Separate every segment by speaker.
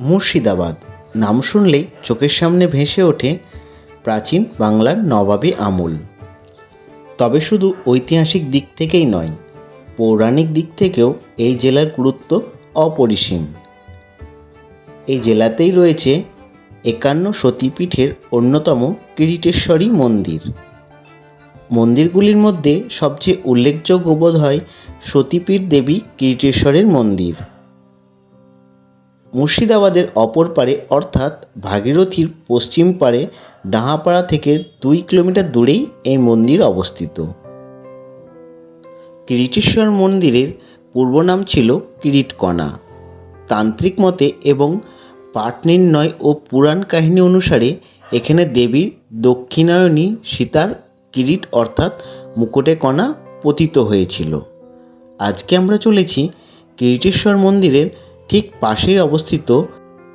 Speaker 1: মুর্শিদাবাদ। নাম শুনলেই চোখের সামনে ভেসে ওঠে প্রাচীন বাংলার নবাবী আমল। তবে শুধু ঐতিহাসিক দিক থেকেই নয়, পৌরাণিক দিক থেকেও এই জেলার গুরুত্ব অপরিসীম। এই জেলাতেই রয়েছে একান্ন সতীপীঠের অন্যতম কিরিটেশ্বরী মন্দির। মন্দিরগুলির মধ্যে সবচেয়ে উল্লেখযোগ্য বোধ হয় সতীপীঠ দেবী কিরিটেশ্বরের মন্দির। মুর্শিদাবাদের অপর পারে অর্থাৎ ভাগীরথীর পশ্চিম পারে ডাহাপাড়া থেকে দুই কিলোমিটার দূরেই এই মন্দির অবস্থিত। কিরিটেশ্বর মন্দিরের পূর্ব নাম ছিল কিরিটকণা। তান্ত্রিক মতে এবং পাঠ নির্ণয় ও পুরাণ কাহিনী অনুসারে এখানে দেবীর দক্ষিণায়নী সীতার কিরিট, অর্থাৎ মুকুটে কণা, পতিত হয়েছিল। আজকে আমরা চলেছি কিরিটেশ্বর মন্দিরের ঠিক পাশেই অবস্থিত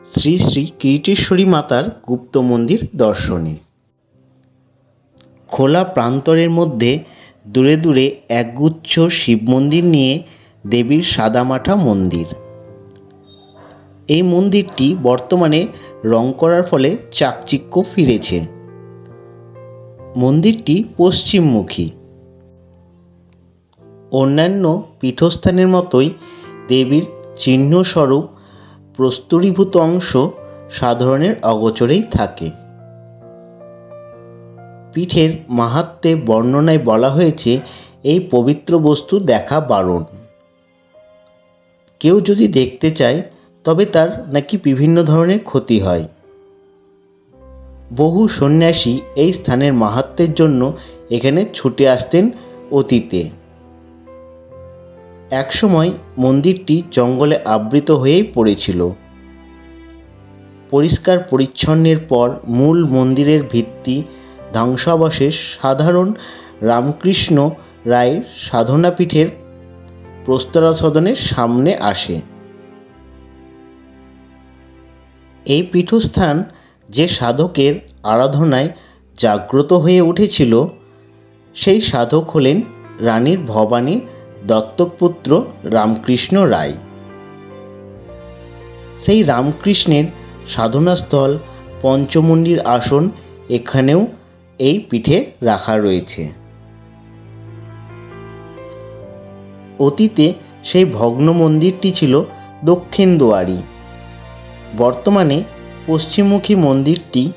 Speaker 1: শ্রী শ্রী কিরিটেশ্বরী মাতার গুপ্ত মন্দির দর্শনে। খোলা প্রান্তরের মধ্যে দূরে দূরে একগুচ্ছ শিব মন্দির নিয়ে দেবীর সাদামাঠা মন্দির। এই মন্দিরটি বর্তমানে রং করার ফলে চাকচিক্য ফিরেছে। মন্দিরটি পশ্চিমমুখী। অন্যান্য পীঠস্থানের মতোই দেবীর চিহ্নস্বরূপ প্রস্তরীভূত অংশ সাধারণের অগোচরেই থাকে। পিঠের মাহাত্ম্যে বর্ণনায় বলা হয়েছে, এই পবিত্র বস্তু দেখা বারণ। কেউ যদি দেখতে চায়, তবে তার নাকি বিভিন্ন ধরনের ক্ষতি হয়। বহু সন্ন্যাসী এই স্থানের মাহাত্ম্যের জন্য এখানে ছুটে আসতেন অতীতে। একসময় মন্দিরটি জঙ্গলে আবৃত হয়েই পড়েছিল। পরিষ্কার পরিচ্ছন্নের পর মূল মন্দিরের ভিত্তি ধ্বংসাবশেষ সাধারণ রামকৃষ্ণ রায়ের সাধনাপীঠের প্রস্তরাসদনের সামনে আসে। এই পীঠস্থান যে সাধকের আরাধনায় জাগ্রত হয়ে উঠেছিল, সেই সাধক হলেন রানীর ভবানীর দত্তকপুত্র রামকৃষ্ণ রায়। সেই রামকৃষ্ণের সাধনাস্থল পঞ্চমুণ্ডির আসন এখানেও এই পিঠে রাখা রয়েছে। অতীতে সেই ভগ্ন মন্দিরটি ছিল দক্ষিণ দুয়ারি। বর্তমানে পশ্চিমমুখী মন্দিরটি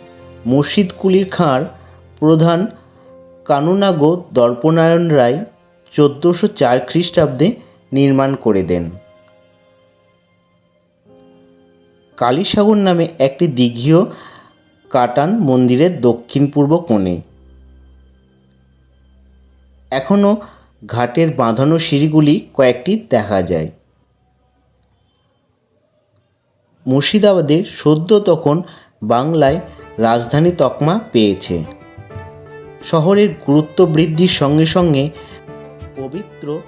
Speaker 1: মুর্শিদকুলির খাঁর প্রধান কানুনাগো দর্পনারায়ণ রায় চোদ্দোশো চার খ্রিস্টাব্দে নির্মাণ করে দেন। কালীসাগর নামে একটি দিঘিও কাটান মন্দিরের দক্ষিণ পূর্ব কোণে। এখনও ঘাটের বাঁধানো সিঁড়িগুলি কয়েকটি দেখা যায়। মুর্শিদাবাদে সদ্য তখন বাংলায় রাজধানী তকমা পেয়েছে। শহরের গুরুত্ব বৃদ্ধির সঙ্গে সঙ্গে পবিত্র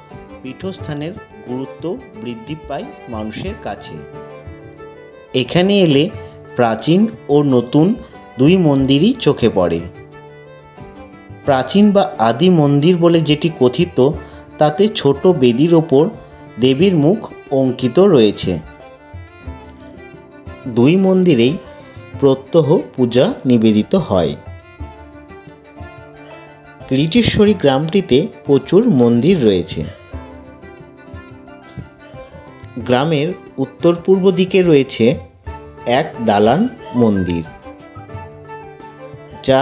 Speaker 1: পীঠস্থানের গুরুত্ব বৃদ্ধি পায় মানুষের কাছে। এখানে এলে প্রাচীন ও নতুন দুই মন্দিরই চোখে পড়ে। প্রাচীন বা আদি মন্দির বলে যেটি কথিত, তাতে ছোট বেদির ওপর দেবীর মুখ অঙ্কিত রয়েছে। দুই মন্দিরেই প্রত্যহ পূজা নিবেদিত হয়। কিরিটেশ্বরী গ্রামটিতে প্রচুর মন্দির রয়েছে। গ্রামের উত্তর পূর্ব দিকে রয়েছে এক দালান মন্দির, যা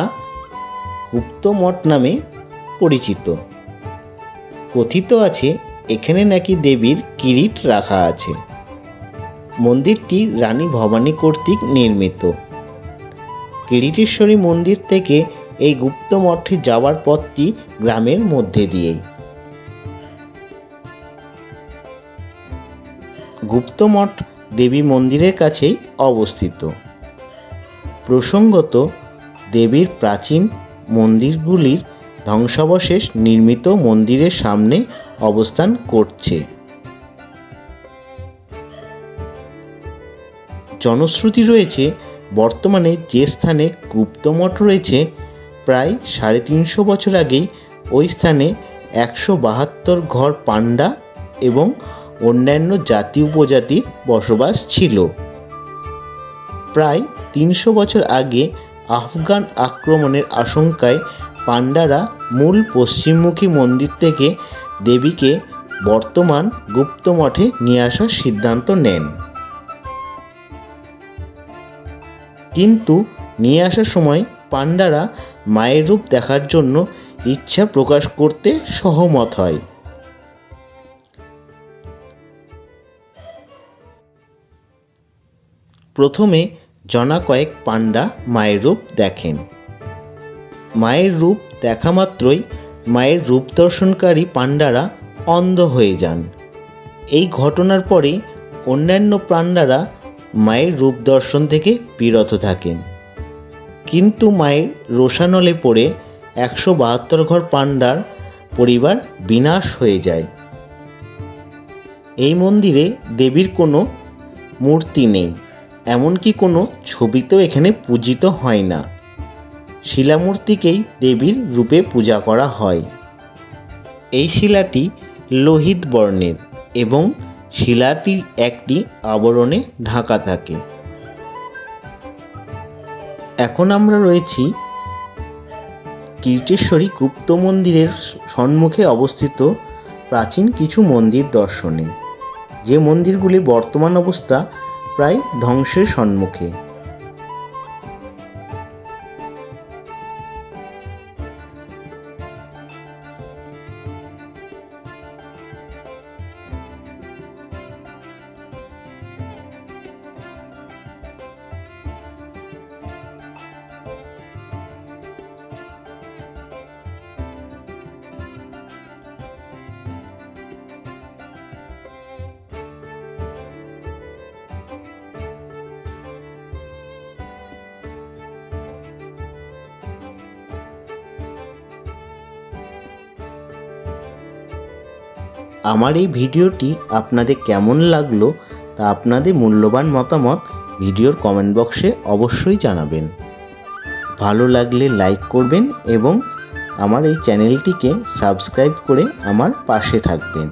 Speaker 1: গুপ্তমঠ নামে পরিচিত। কথিত আছে, এখানে নাকি দেবীর কিরিট রাখা আছে। মন্দিরটি রানী ভবানী কর্তৃক নির্মিত। কিরিটেশ্বরী মন্দির থেকে এই গুপ্ত মঠে যাওয়ার পথটি গ্রামের মধ্যে দিয়েই। গুপ্তমঠ দেবী মন্দিরের কাছেই অবস্থিত। প্রসঙ্গত, দেবীর প্রাচীন মন্দিরগুলির ধ্বংসাবশেষ নির্মিত মন্দিরের সামনে অবস্থান করছে। জনশ্রুতি রয়েছে, বর্তমানে যে স্থানে গুপ্তমঠ রয়েছে প্রায় সাড়ে তিনশো বছর আগেই ওই স্থানে একশো বাহাত্তর ঘর পাণ্ডা এবং অন্যান্য জাতি উপজাতির বসবাস ছিল। প্রায় তিনশো বছর আগে আফগান আক্রমণের আশঙ্কায় পাণ্ডারা মূল পশ্চিমমুখী মন্দির থেকে দেবীকে বর্তমান গুপ্ত মঠে নিয়ে আসার সিদ্ধান্ত নেন। কিন্তু নিয়ে আসার সময় পাণ্ডারা মায়ের রূপ দেখার জন্য ইচ্ছা প্রকাশ করতে সহমত হয়। প্রথমে জনা কয়েক পাণ্ডা মায়ের রূপ দেখেন। মায়ের রূপ দেখা মাত্রই মায়ের রূপ দর্শনকারী পাণ্ডারা অন্ধ হয়ে যান। এই ঘটনার পরে অন্যান্য পাণ্ডারা মায়ের রূপ দর্শন থেকে বিরত থাকেন। কিন্তু মায়ের রোষানলে পড়ে একশো বাহাত্তর ঘর পাণ্ডার পরিবার বিনাশ হয়ে যায়। এই মন্দিরে দেবীর কোনো মূর্তি নেই, এমনকি কোনো ছবিতেও এখানে পূজিত হয় না। শিলামূর্তিকেই দেবীর রূপে পূজা করা হয়। এই শিলাটি লোহিত বর্ণের এবং শিলাটি একটি আবরণে ঢাকা থাকে। এখন আমরা রয়েছি কীর্তেশ্বরী গুপ্ত মন্দিরের সম্মুখে অবস্থিত প্রাচীন কিছু মন্দির দর্শনে। যে মন্দিরগুলি বর্তমান অবস্থা প্রায় ধ্বংসের সম্মুখে। আমার এই ভিডিওটি আপনাদের কেমন লাগল তা আপনাদের মূল্যবান মতামত ভিডিওর কমেন্ট বক্সে অবশ্যই জানাবেন। ভালো লাগলে লাইক করবেন এবং আমার এই চ্যানেলটিকে সাবস্ক্রাইব করে আমার পাশে থাকবেন।